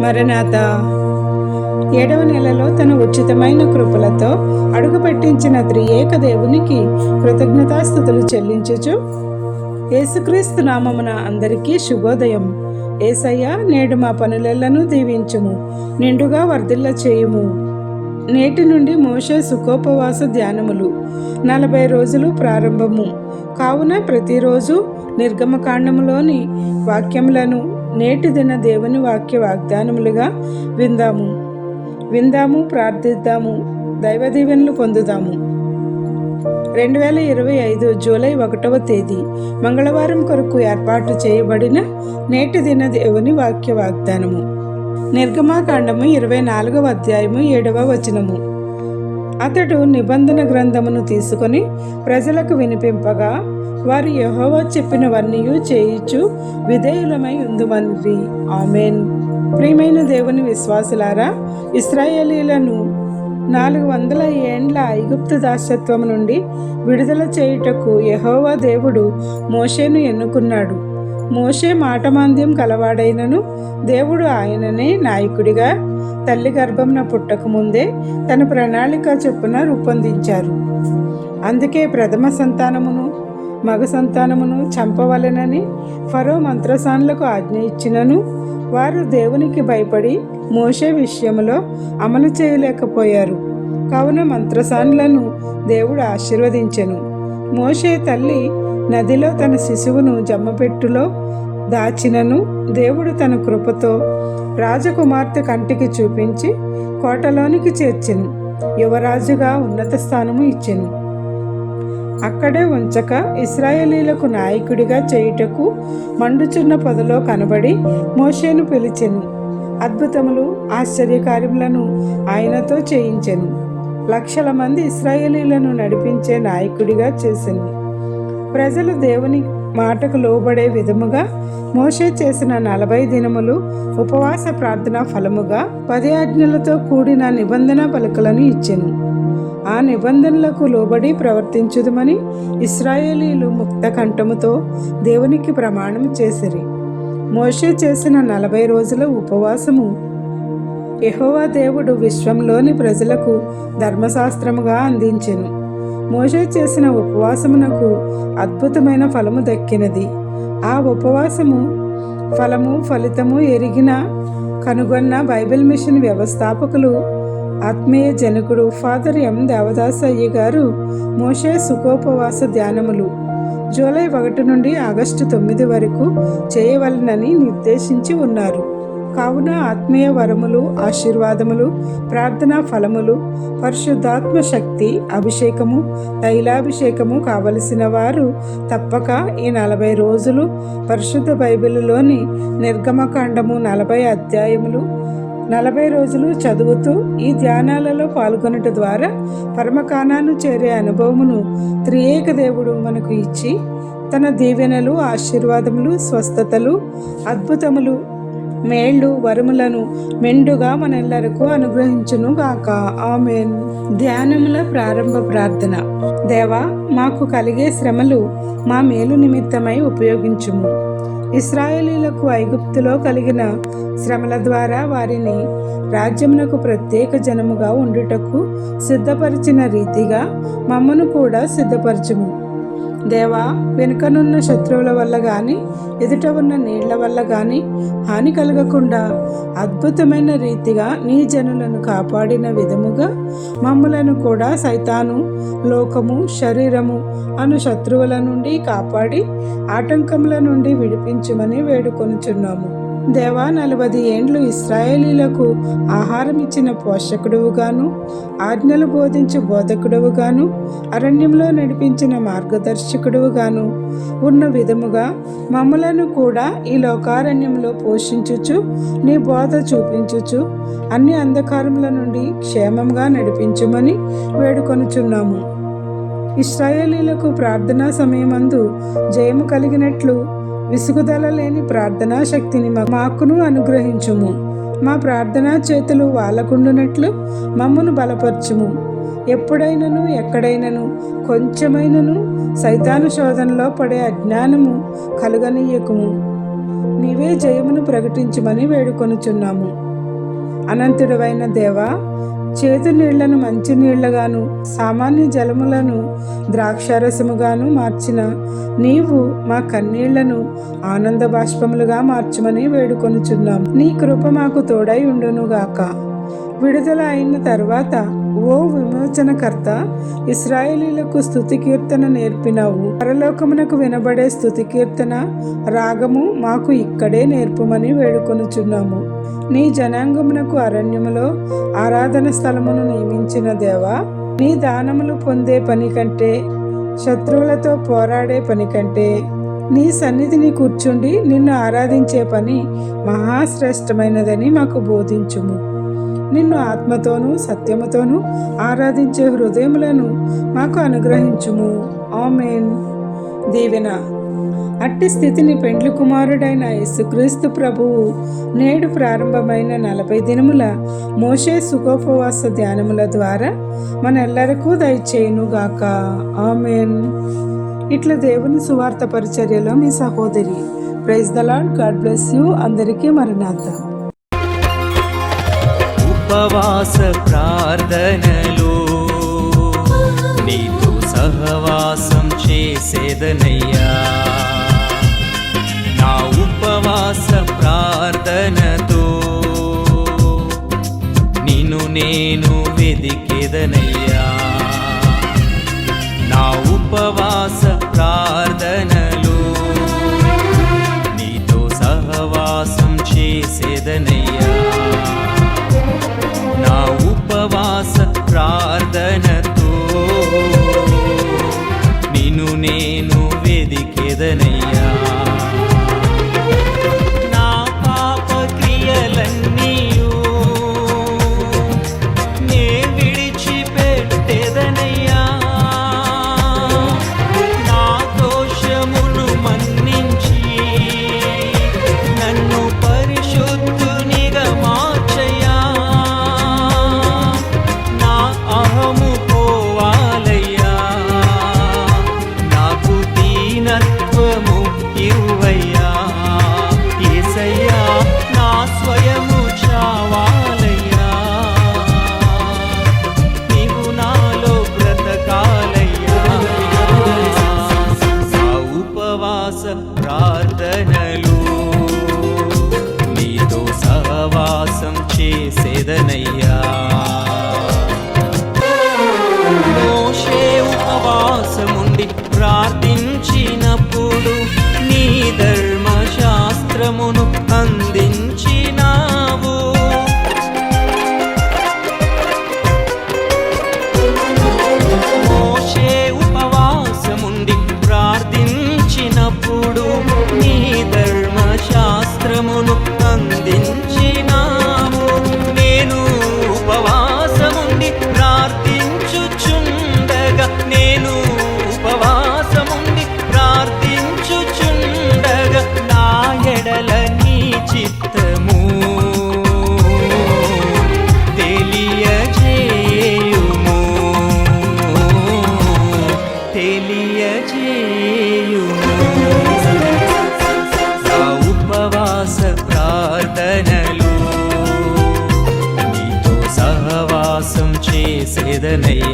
మరణాత. ఏడవ నెలలో తన ఉచితమైన కృపలతో అడుగుపెట్టించిన త్రియేక దేవునికి కృతజ్ఞతాస్థుతులు చెల్లించుచు యేసుక్రీస్తు నామమున అందరికీ శుభోదయం. ఏసయ్య నేడు మా పనులెల్లను దీవించుము నిండుగా వర్ధిల్ల చేయుము నేటి నుండి మోషే సుఖోపవాస ధ్యానములు. నలభై రోజులు ప్రారంభము. కావున ప్రతిరోజు నిర్గమకాండములోని వాక్యములను నేటి దిన దేవుని వాక్య వాగ్దానములుగా విందాము. విందాము ప్రార్థిద్దాము దైవ దీవెనలు పొందుదాము. రెండు వేల ఇరవై ఐదు జూలై ఒకటవ తేదీ మంగళవారం కొరకు ఏర్పాటు చేయబడిన నేటి దిన దేవుని వాక్య వాగ్దానము. నిర్గమాకాండము ఇరవై నాలుగవ అధ్యాయము ఏడవ వచనము. అతడు నిబంధన గ్రంథమును తీసుకొని ప్రజలకు వినిపింపగా వారు యహోవా చెప్పినవన్నీ చేయిచు విధేయులమై ఉందుమని ఆమెన్. ప్రియమైన దేవుని విశ్వాసులారా ఇస్రాయేలీలను నాలుగు వందల ఏండ్ల ఐగుప్తు దాసత్వం నుండి విడుదల చేయుటకు యహోవా దేవుడు మోషేను ఎన్నుకున్నాడు. మోషే మాటమాంద్యం కలవాడైనను దేవుడు ఆయననే నాయకుడిగా. తల్లి గర్భంన పుట్టకముందే తన ప్రణాళిక చొప్పున రూపొందించారు. అందుకే ప్రథమ సంతానమును మగ సంతానమును చంపవలెనని ఫరో మంత్రసాన్లకు ఆజ్ఞ ఇచ్చినను వారు దేవునికి భయపడి మోషే విషయంలో అమలు చేయలేకపోయారు. కావున మంత్రసానులను దేవుడు ఆశీర్వదించెను. మోషే తల్లి నదిలో తన శిశువును జమ్మపెట్టులో దాచినను దేవుడు తన కృపతో రాజకుమార్తె కంటికి చూపించి కోటలోనికి చేర్చెను. యువరాజుగా ఉన్నత స్థానము ఇచ్చెను. అక్కడే ఉంచక ఇస్రాయేలీలకు నాయకుడిగా చేయుటకు మండుచున్న పొదలో కనబడి మోషేను పిలిచెను. అద్భుతములు ఆశ్చర్యకార్యములను ఆయనతో చేయించెను. లక్షల మంది ఇస్రాయేలీలను నడిపించే నాయకుడిగా చేసెను. ప్రజలు దేవుని మాటకు లోబడే విధముగా మోషే చేసిన నలభై దినములు ఉపవాస ప్రార్థన ఫలముగా పది ఆజ్ఞలతో కూడిన నిబంధన పలుకలను ఇచ్చెను. ఆ నిబంధనలకు లోబడి ప్రవర్తించుదమని ఇస్రాయేలీలు ముక్త కంఠముతో దేవునికి ప్రమాణం చేసిరి. మోషే చేసిన నలభై రోజుల ఉపవాసము యహోవా దేవుడు విశ్వంలోని ప్రజలకు ధర్మశాస్త్రముగా అందించెను. మోషే చేసిన ఉపవాసమునకు అద్భుతమైన ఫలము దక్కినది. ఆ ఉపవాసము ఫలము ఫలితము ఎరిగిన కనుగొన్న బైబిల్ మిషన్ వ్యవస్థాపకులు ఆత్మీయ జనకుడు ఫాదర్ ఎం. దేవదాస్ గారు మోషే సుఖోపవాస ధ్యానములు జూలై ఒకటి నుండి ఆగస్టు తొమ్మిది వరకు చేయవలనని నిర్దేశించి ఉన్నారు. కావున ఆత్మీయ వరములు ఆశీర్వాదములు ప్రార్థనా ఫలములు పరిశుద్ధాత్మ శక్తి అభిషేకము తైలాభిషేకము కావలసిన వారు తప్పక ఈ నలభై రోజులు పరిశుద్ధ బైబిల్లోని నిర్గమకాండము నలభై అధ్యాయములు నలభై రోజులు చదువుతూ ఈ ధ్యానాలలో పాల్గొనట ద్వారా పరమకాణాను చేరే అనుభవమును త్రియేక దేవుడు మనకు ఇచ్చి తన దీవెనలు ఆశీర్వాదములు స్వస్థతలు అద్భుతములు మేళ్ళు వరములను మెండుగా మనెల్లరకు అనుగ్రహించును గాక ఆమెన్. ధ్యానముల ప్రారంభ ప్రార్థన. దేవా మాకు కలిగే శ్రమలు మా మేలు నిమిత్తమై ఉపయోగించుము. ఇస్రాయేలీలకు ఐగుప్తులో కలిగిన శ్రమల ద్వారా వారిని రాజ్యమునకు ప్రత్యేక జనముగా ఉండుటకు సిద్ధపరిచిన రీతిగా మమ్మను కూడా సిద్ధపరచుము. దేవా వెనుకనున్న శత్రువుల వల్ల కానీ ఎదుట ఉన్న నీళ్ళ వల్ల కానీ హాని కలగకుండా అద్భుతమైన రీతిగా నీ జనులను కాపాడిన విధముగా మమ్మలను కూడా సైతాను లోకము శరీరము అను శత్రువుల నుండి కాపాడి ఆటంకముల నుండి విడిపించమని వేడుకొనుచున్నాము. దేవా నలభై ఏండ్లు ఇస్రాయేలీలకు ఆహారం ఇచ్చిన పోషకుడువుగాను ఆజ్ఞలు బోధించు బోధకుడువుగాను అరణ్యంలో నడిపించిన మార్గదర్శకుడువుగాను ఉన్న విధముగా మమ్మలను కూడా ఈ లోకారణ్యంలో పోషించుచు నీ బోధ చూపించుచు అన్ని అంధకారముల నుండి క్షేమంగా నడిపించుమని వేడుకొనుచున్నాము. ఇస్రాయేలీలకు ప్రార్థనా సమయమందు జయము కలిగినట్లు విసుగుదల లేని ప్రార్థనా శక్తిని మాకును అనుగ్రహించుము. మా ప్రార్థనా చేతులు వాళ్ళకుండునట్లు మమ్మను బలపరచుము. ఎప్పుడైనను ఎక్కడైనను కొంచెమైనను సైతాను శోధనలో పడే అజ్ఞానము కలుగనీయకుము. నీవే జయమును ప్రకటించమని వేడుకొనుచున్నాము. అనంతుడవైన దేవా చేతు నీళ్ళను మంచి నీళ్ళగాను సామాన్య జలములను ద్రాక్షారసముగాను మార్చిన. నీవు మా కన్నీళ్ళను ఆనంద బాష్పములుగా మార్చమని వేడుకొనుచున్నాం. నీ కృప మాకు తోడై ఉండునుగాక. విడుదల అయిన తర్వాత ఓ విమోచనకర్త ఇస్రాయేలీలకు స్థుతి కీర్తన నేర్పినావు. పరలోకమునకు వినబడే స్థుతి కీర్తన రాగము మాకు ఇక్కడే నేర్పమని వేడుకొనుచున్నాము. నీ జనాంగమునకు అరణ్యములో ఆరాధన స్థలమును నియమించిన దేవా నీ దానములు పొందే పని కంటే శత్రువులతో పోరాడే పని కంటే నీ సన్నిధిని కూర్చుండి నిన్ను ఆరాధించే పని మహాశ్రేష్టమైనదని మాకు బోధించుము. నిన్ను ఆత్మతోనూ సత్యముతోనూ ఆరాధించే హృదయములను మాకు అనుగ్రహించుము. ఆమెన్. దీవెన. అట్టి స్థితిని పెండ్లి కుమారుడైన యేసుక్రీస్తు ప్రభువు నేడు ప్రారంభమైన నలభై దినముల మోషే సుఖోపవాస ధ్యానముల ద్వారా మనెల్లరికూ దయచేయునుగాక. ఆమెన్. ఇట్లా దేవుని సువార్త పరిచర్యలో మీ సహోదరి praise the Lord God bless you. అందరికీ మరణాత ఉపవాస ప్రార్థనలో. నీతో సహవాసం చేసేదనయ్యా. నా ఉపవాస ప్రార్థనతో నిన్ను నేను వెదికేదనయ్యా. నా ఉపవాస ప్రార్థనలో నీతో సహవాసం చేసేదనయ్యా. பிரார்த்தின் నీతో సహవాసం చేసేదనయ్యా